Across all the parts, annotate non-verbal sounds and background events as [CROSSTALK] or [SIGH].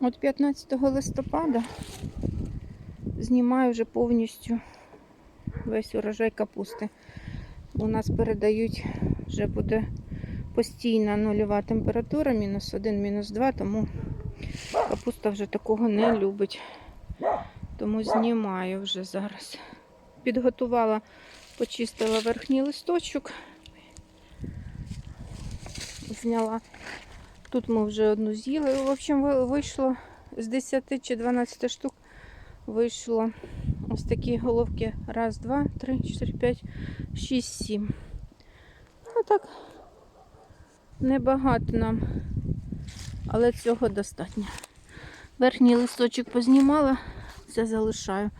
От 15 листопада знімаю вже повністю весь урожай капусти. У нас передають, вже буде постійна нульова температура, мінус 1, мінус 2, тому капуста вже такого не любить. Тому знімаю вже зараз. Підготувала, почистила верхній листочок. Зняла. Тут ми вже одну з'їли. В общем, вийшло з 10 чи 12 штук. Вийшло ось такі головки. Раз, два, три, чотири, п'ять, шість, сім. Ну так, небагато нам, але цього достатньо. Верхній листочок познімала, це залишаю.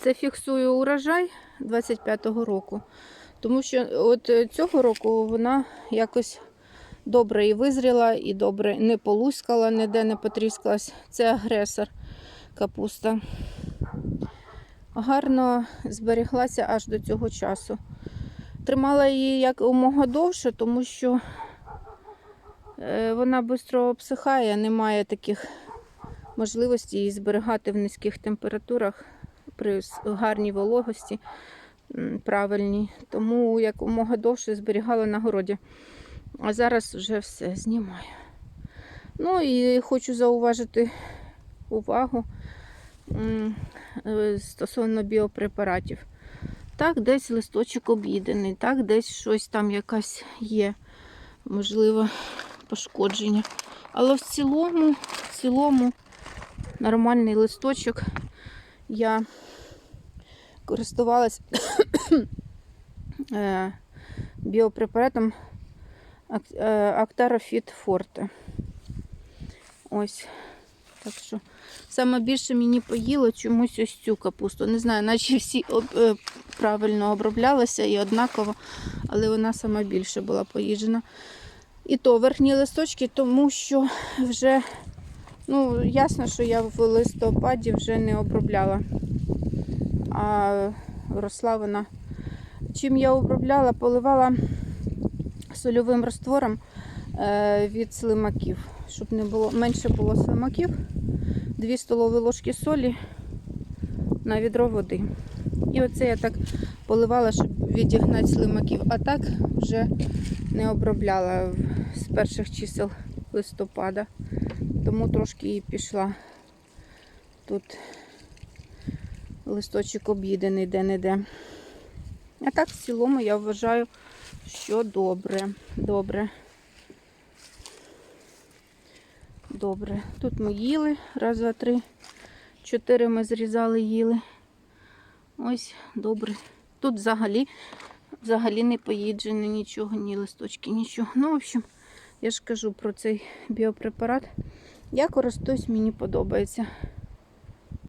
Це фіксую урожай 25-го року. Тому що от е, цього року вона якось добре і визріла, і добре не полускала, ніде не потріскалась. Це агресор капуста. Гарно зберіглася аж до цього часу. Тримала її якомога довше, тому що е, вона швидко обсихає, немає таких можливостей її зберігати в низьких температурах при гарній вологості м, правильній. Тому якомога довше зберігала на городі. А зараз вже все знімаю. Ну і хочу зауважити увагу е, стосовно біопрепаратів. Так, десь листочок об'їдений, так, десь щось там якась є, можливо, пошкодження. Але в цілому, в цілому нормальний листочок. Я користувалась [COUGHS] е, біопрепаратом Ак- Актарофіт Форте. Ось. Так що саме більше мені поїло чомусь ось цю капусту. Не знаю, наче всі е, правильно оброблялися і однаково, але вона сама більше була поїжджена. І то верхні листочки, тому що вже, ну, ясно, що я в листопаді вже не обробляла. А росла вона. Чим я обробляла, поливала сольовим раствором е, від слимаків, щоб не було, менше було слимаків. 2 столові ложки солі на відро води. І оце я так поливала, щоб відігнати слимаків. А так вже не обробляла з перших чисел листопада. Тому трошки і пішла. Тут листочок об'їдений де-не-де. А так, в цілому, я вважаю, що добре. Добре. Добре. Тут ми їли. Раз, два, три, чотири ми зрізали, їли. Ось, добре. Тут взагалі, взагалі не поїджене нічого, ні листочки, нічого. Ну, в общем, я ж кажу про цей біопрепарат. Я користуюсь, мені подобається.